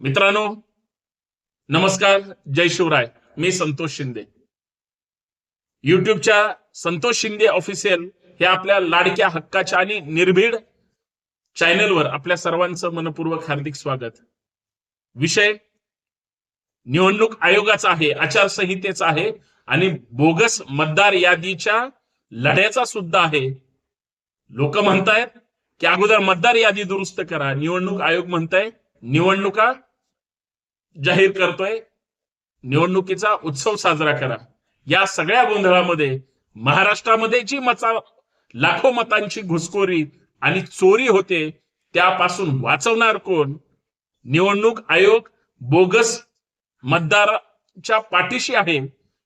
मित्रांनो नमस्कार जय शिवराय. मी संतोष शिंदे. युट्यूबच्या संतोष शिंदे ऑफिशियल हे आपल्या लाडक्या हक्काच्या आणि निर्भीड चॅनलवर आपल्या सर्वांचं मनपूर्वक हार्दिक स्वागत. विषय निवडणूक आयोगाचा आहे आचारसंहितेचा आहे आणि बोगस मतदार यादीच्या लढ्याचा सुद्धा आहे. लोक म्हणतायत की अगोदर मतदार यादी दुरुस्त करा निवडणूक आयोग म्हणताय निवडणुका जाहीर करतोय निवडणुकीचा उत्सव साजरा करा. या सगळ्या गोंधळामध्ये महाराष्ट्रामध्ये जी मता लाखो मतांची घुसखोरी आणि चोरी होते त्यापासून वाचवणार कोण? निवडणूक आयोग बोगस मतदाराच्या पाठीशी आहे.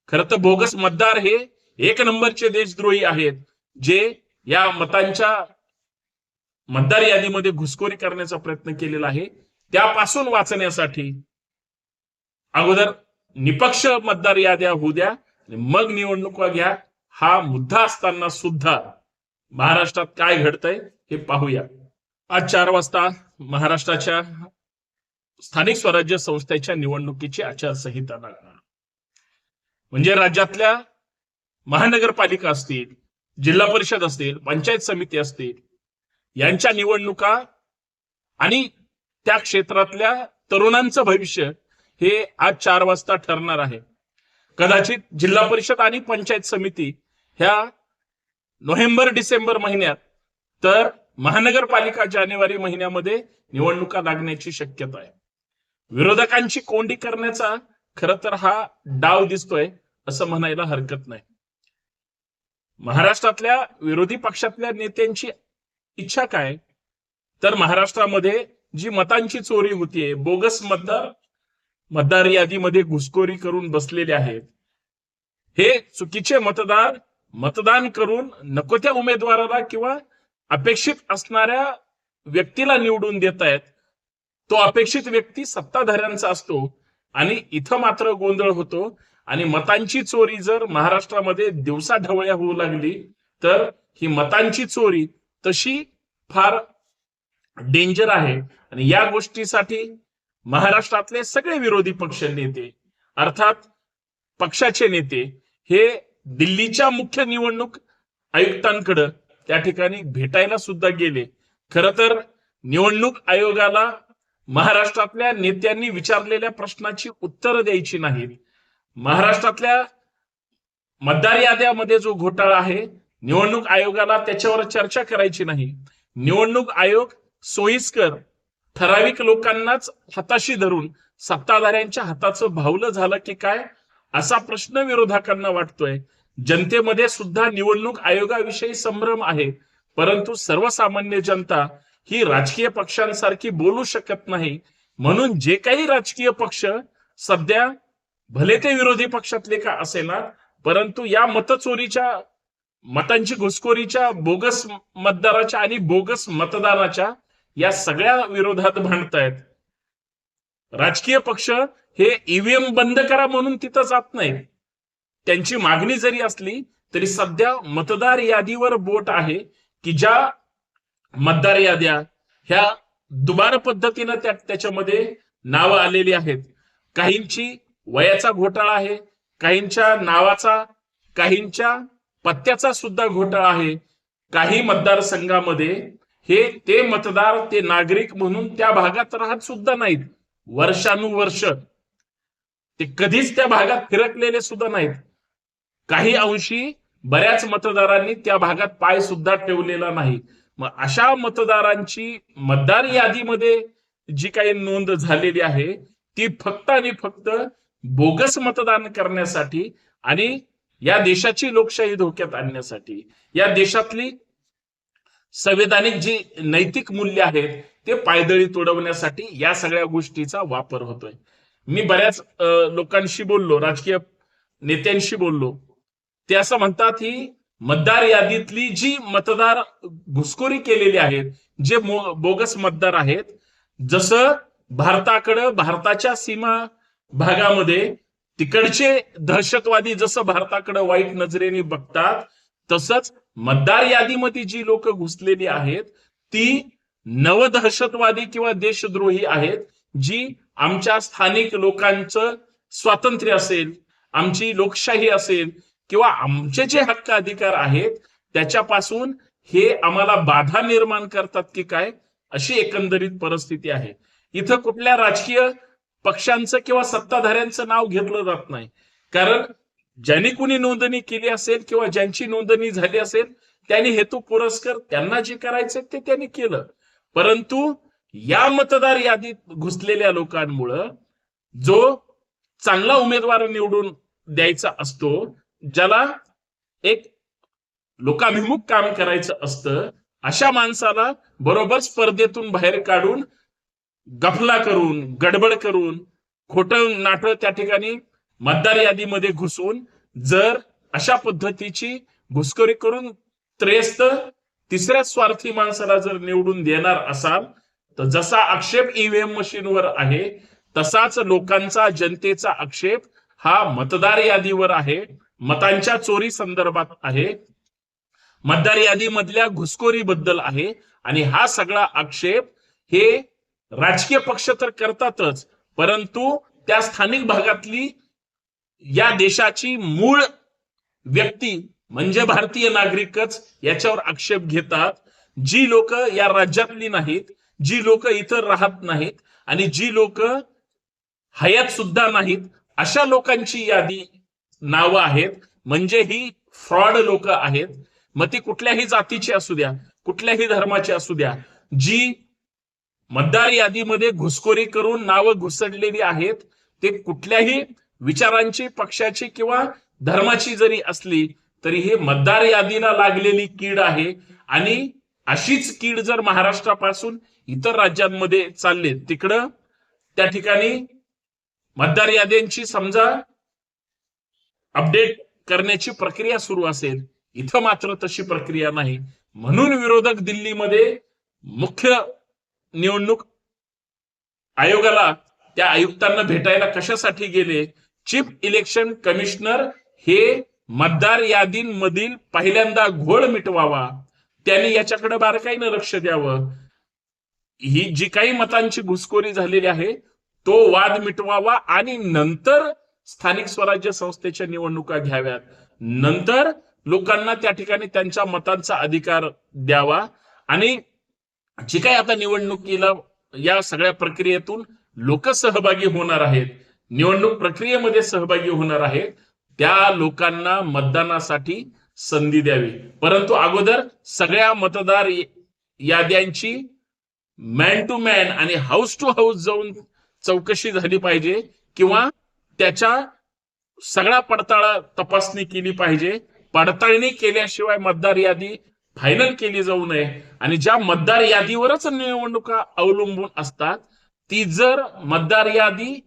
खरं तर बोगस मतदार हे एक नंबरचे देशद्रोही आहेत जे या मतांच्या मतदार यादीमध्ये घुसखोरी करण्याचा प्रयत्न केलेला आहे. त्यापासून वाचण्यासाठी अगोदर निपक्ष मतदार याद्या होऊ द्या मग निवडणुका घ्या. हा मुद्दा असताना सुद्धा महाराष्ट्रात काय घडतंय हे पाहूया. आज चार वाजता महाराष्ट्राच्या स्थानिक स्वराज्य संस्थेच्या निवडणुकीची आचारसंहिता लागणार. म्हणजे राज्यातल्या महानगरपालिका असतील जिल्हा परिषद असतील पंचायत समिती असतील यांच्या निवडणुका आणि त्या क्षेत्रातल्या तरुणांचं भविष्य हे आज चार वाजता ठरणार आहे. कदाचित जिल्हा परिषद आणि पंचायत समिती ह्या नोव्हेंबर डिसेंबर महिन्यात तर महानगरपालिका जानेवारी महिन्यामध्ये निवडणुका लागण्याची शक्यता आहे. विरोधकांची कोंडी करण्याचा खरं तर हा डाव दिसतोय असं म्हणायला हरकत नाही. महाराष्ट्रातल्या विरोधी पक्षातल्या नेत्यांची इच्छा काय? तर महाराष्ट्रामध्ये जी मतांची चोरी होतीये बोगस मतदार मतदार यादीमध्ये घुसखोरी करून बसलेले आहेत. हे चुकीचे मतदार मतदान करून नको त्या उमेदवाराला किंवा अपेक्षित असणाऱ्या व्यक्तीला निवडून देत आहेत तो अपेक्षित व्यक्ती सत्ताधाऱ्यांचा असतो आणि इथं मात्र गोंधळ होतो आणि मतांची चोरी जर महाराष्ट्रामध्ये दिवसा ढवळ्या होऊ लागली तर ही मतांची चोरी तशी फार डेंजर आहे. आणि या गोष्टीसाठी महाराष्ट्रातले सगळे विरोधी पक्ष नेते अर्थात पक्षाचे नेते हे दिल्लीच्या मुख्य निवडणूक आयुक्तांकडे त्या ठिकाणी भेटायला सुद्धा गेले. खर तर निवडणूक आयोगाला महाराष्ट्रातल्या नेत्यांनी विचारलेल्या प्रश्नाची उत्तरं द्यायची नाहीत. महाराष्ट्रातल्या मतदार याद्यामध्ये जो घोटाळा आहे निवडणूक आयोगाला त्याच्यावर चर्चा करायची नाही. निवडणूक आयोग सोयीस्कर ठराविक लोकांनाच हाताशी धरून सत्ताधाऱ्यांच्या हाताचं भावलं झालं की काय? असा प्रश्न विरोधकांना वाटतोय. जनतेमध्ये सुद्धा निवडणूक आयोगाविषयी संभ्रम आहे. परंतु सर्वसामान्य जनता ही राजकीय पक्षांसारखी बोलू शकत नाही. म्हणून जे काही राजकीय पक्ष सध्या भले ते विरोधी पक्षातले का असेना परंतु या मतचोरीच्या मतांची घुसखोरीच्या बोगस मतदाराच्या आणि बोगस मतदानाच्या या सगळ्या विरोधात भांडतायत. राजकीय पक्ष हे ईव्हीएम बंद करा म्हणून तिथं जात नाही त्यांची मागणी जरी असली तरी सध्या मतदार यादीवर बोट आहे की ज्या मतदार याद्या ह्या दुबार पद्धतीनं त्या त्याच्यामध्ये नावं आलेली आहेत. काहींची वयाचा घोटाळा आहे काहींच्या नावाचा काहींच्या पत्त्याचा सुद्धा घोटाळा आहे. काही मतदारसंघामध्ये हे ते मतदार ते नागरिक म्हणून त्या भागात राहत सुद्धा नाहीत. वर्षानुवर्ष. ते कधीच त्या भागात फिरकलेले सुद्धा नाहीत. काही अंशी बऱ्याच मतदारांनी त्या भागात पाय सुद्धा ठेवलेला नाही. मग अशा मतदारांची मतदार यादीमध्ये जी काही नोंद झालेली आहे ती फक्त आणि फक्त बोगस मतदान करण्यासाठी आणि या देशाची लोकशाही धोक्यात आणण्यासाठी या देशातली संविधानिक जी नैतिक मूल्य आहेत ते पायदळी तोडवण्यासाठी या सगळ्या गोष्टीचा वापर होतोय. मी बऱ्याच लोकांशी बोललो राजकीय नेत्यांशी बोललो. ते असं म्हणतात ही मतदार यादीतली जी मतदार घुसखोरी केलेली आहेत जे बोगस मतदार आहेत जसं भारताकडं भारताच्या सीमा भागामध्ये तिकडचे दहशतवादी जसं भारताकडे वाईट नजरेने बघतात तसंच मतदार यादीमध्ये जी लोक घुसलेली आहेत ती नवदहशतवादी किंवा देशद्रोही आहेत जी आमच्या स्थानिक लोकांचं स्वातंत्र्य असेल आमची लोकशाही असेल किंवा आमचे जे हक्क अधिकार आहेत त्याच्यापासून हे आम्हाला बाधा निर्माण करतात की काय अशी एकंदरीत परिस्थिती आहे. इथं कुठल्या राजकीय पक्षांचं किंवा सत्ताधाऱ्यांचं नाव घेतलं जात नाही. कारण ज्यांनी कुणी नोंदणी केली असेल किंवा ज्यांची नोंदणी झाली असेल त्यांनी हेतू पुरस्कार त्यांना जे करायचं ते त्यांनी केलं. परंतु या मतदार यादीत घुसलेल्या लोकांमुळं जो चांगला उमेदवार निवडून द्यायचा असतो ज्याला एक लोकाभिमुख काम करायचं असतं अशा माणसाला बरोबर स्पर्धेतून बाहेर काढून गफला करून गडबड करून खोटं नाटं त्या ठिकाणी मतदार यादीमध्ये घुसून जर अशा पद्धतीची घुसखोरी करून त्रेस्त तिसऱ्या स्वार्थी माणसाला जर निवडून देणार असाल तर जसा आक्षेप ईव्हीएम मशीनवर आहे तसाच लोकांचा जनतेचा आक्षेप हा मतदार यादीवर आहे मतांच्या चोरी संदर्भात आहे मतदार यादीमधल्या घुसखोरीबद्दल आहे आणि हा सगळा आक्षेप हे राजकीय पक्ष तर करतातच परंतु त्या स्थानिक भागातली या देशाची मूळ व्यक्ती म्हणजे भारतीय नागरिकच याच्यावर आक्षेप घेतात जी लोक या राज्यातली नाहीत जी लोक इतर राहत नाहीत आणि जी लोक हयात सुद्धा नाहीत अशा लोकांची यादी नावं आहेत. म्हणजे ही फ्रॉड लोक आहेत. मग ती कुठल्याही जातीची असू द्या कुठल्याही धर्माची असू द्या जी मतदार यादीमध्ये घुसखोरी करून नावं घुसडलेली आहेत ते कुठल्याही विचारांची पक्षाची किंवा धर्माची जरी असली तरी हे मतदार यादीला लागलेली कीड आहे. आणि अशीच कीड जर महाराष्ट्रापासून इतर राज्यांमध्ये चालले तिकडं त्या ठिकाणी मतदार याद्यांची समजा अपडेट करण्याची प्रक्रिया सुरू असेल इथं मात्र तशी प्रक्रिया नाही. म्हणून विरोधक दिल्लीमध्ये मुख्य निवडणूक आयोगाला त्या आयुक्तांना भेटायला कशासाठी गेले? चीफ इलेक्शन कमिशनर हे मतदार यादींमधील पहिल्यांदा घोळ मिटवावा. त्यांनी याच्याकडे बारकाईनं लक्ष द्यावं. ही जी काही मतांची घुसखोरी झालेली आहे तो वाद मिटवावा आणि नंतर स्थानिक स्वराज्य संस्थेच्या निवडणुका घ्याव्यात. नंतर लोकांना त्या ठिकाणी त्यांच्या मतांचा अधिकार द्यावा आणि जी काही आता निवडणुकीला या सगळ्या प्रक्रियेतून लोक सहभागी होणार आहेत निवडणूक प्रक्रियेमध्ये सहभागी होणार आहेत. त्या लोकांना मतदानासाठी संधी द्यावी. परंतु अगोदर सगळ्या मतदार याद्यांची मॅन टू मॅन आणि हाऊस टू हाऊस जाऊन चौकशी झाली पाहिजे किंवा त्याच्या सगळा पडताळा तपासणी केली पाहिजे. पडताळणी केल्याशिवाय मतदार यादी फायनल केली जाऊ नये. आणि ज्या मतदार यादीवरच निवडणुका अवलंबून असतात ती जर मतदार यादी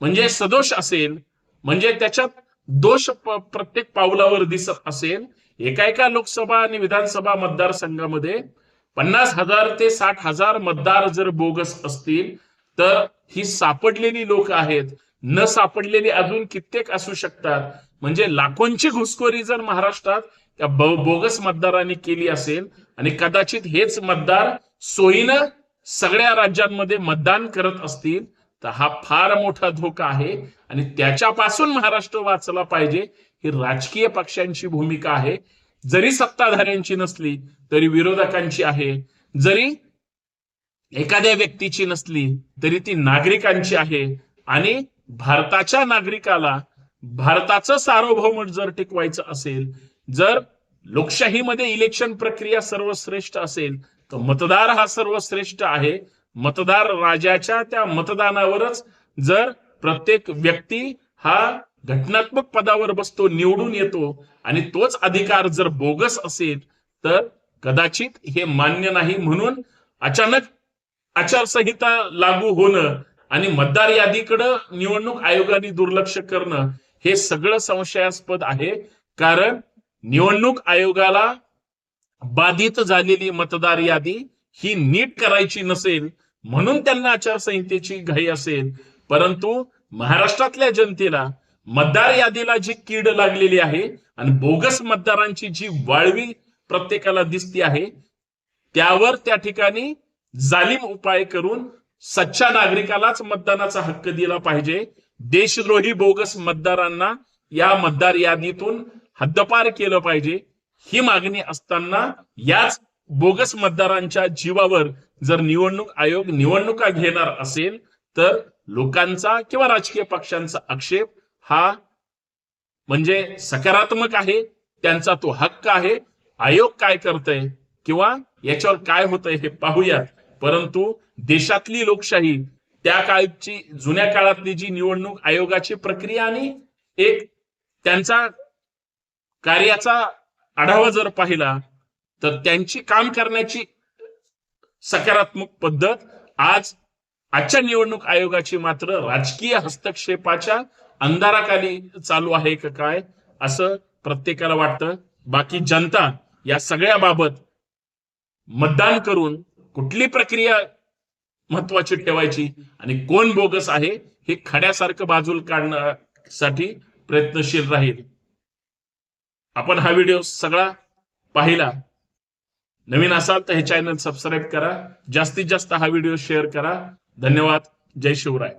म्हणजे सदोष असेल म्हणजे त्याच्यात दोष प्रत्येक पावलावर दिसत असेल एका एका लोकसभा आणि विधानसभा मतदारसंघामध्ये पन्नास हजार ते साठ हजार मतदार जर बोगस असतील तर ही सापडलेली लोक आहेत. न सापडलेली अजून कित्येक असू शकतात. म्हणजे लाखोंची घुसखोरी जर महाराष्ट्रात त्या बोगस मतदारांनी केली असेल आणि कदाचित हेच मतदार सोयीनं सगळ्या राज्यांमध्ये मतदान करत असतील तर हा फार मोठा धोका आहे आणि त्याच्यापासून महाराष्ट्र वाचला पाहिजे ही राजकीय पक्षांची भूमिका आहे. जरी सत्ताधाऱ्यांची नसली तरी विरोधकांची आहे. जरी एखाद्या व्यक्तीची नसली तरी ती नागरिकांची आहे. आणि भारताच्या नागरिकाला भारताचं सार्वभौम जर टिकवायचं असेल जर लोकशाहीमध्ये इलेक्शन प्रक्रिया सर्वश्रेष्ठ असेल तर मतदार हा सर्वश्रेष्ठ आहे. मतदार राजाच्या त्या मतदानावरच जर प्रत्येक व्यक्ती हा घटनात्मक पदावर बसतो निवडून येतो आणि तोच अधिकार जर बोगस असेल तर कदाचित हे मान्य नाही म्हणून अचानक आचारसंहिता लागू होणं आणि मतदार यादीकडं निवडणूक आयोगाने दुर्लक्ष करणं हे सगळं संशयास्पद आहे. कारण निवडणूक आयोगाला बाधित झालेली मतदार यादी ही नीट करायची नसेल म्हणून त्यांना आचारसंहितेची घाई असेल परंतु महाराष्ट्रातल्या जनतेला मतदार यादीला जी कीड लागलेली आहे आणि बोगस मतदारांची जी वाळवी प्रत्येकाला दिसती आहे त्यावर त्या ठिकाणी जालिम उपाय करून सच्च्या नागरिकालाच मतदानाचा हक्क दिला पाहिजे. देशद्रोही बोगस मतदारांना या मतदार यादीतून हद्दपार केलं पाहिजे. ही मागणी असताना याच बोगस मतदारांच्या जीवावर जर निवडणूक आयोग निवडणुका घेणार असेल तर लोकांचा किंवा राजकीय पक्षांचा आक्षेप हा म्हणजे सकारात्मक आहे त्यांचा तो हक्क आहे. आयोग काय करतय किंवा याच्यावर काय होतंय हे पाहूयात. परंतु देशातली लोकशाही त्या काळची जुन्या काळातली जी निवडणूक आयोगाची प्रक्रिया आणि एक त्यांचा कार्याचा आढावा जर पाहिला तर त्यांची काम करण्याची सकारात्मक पद्धत आज आजच्या निवडणूक आयोगाची मात्र राजकीय हस्तक्षेपाच्या अंधाराखाली चालू आहे का काय असं प्रत्येकाला वाटतं. बाकी जनता या सगळ्या बाबत मतदान करून कुठली प्रक्रिया महत्वाची ठेवायची आणि कोण बोगस आहे हे खड्यासारखं बाजूला काढण्यासाठी प्रयत्नशील राहील. आपण हा व्हिडिओ सगळा पाहिला. नवीन असाल तर हे चॅनल सबस्क्राईब करा. जास्तीत जास्त हा व्हिडिओ शेअर करा. धन्यवाद. जय शिवराय.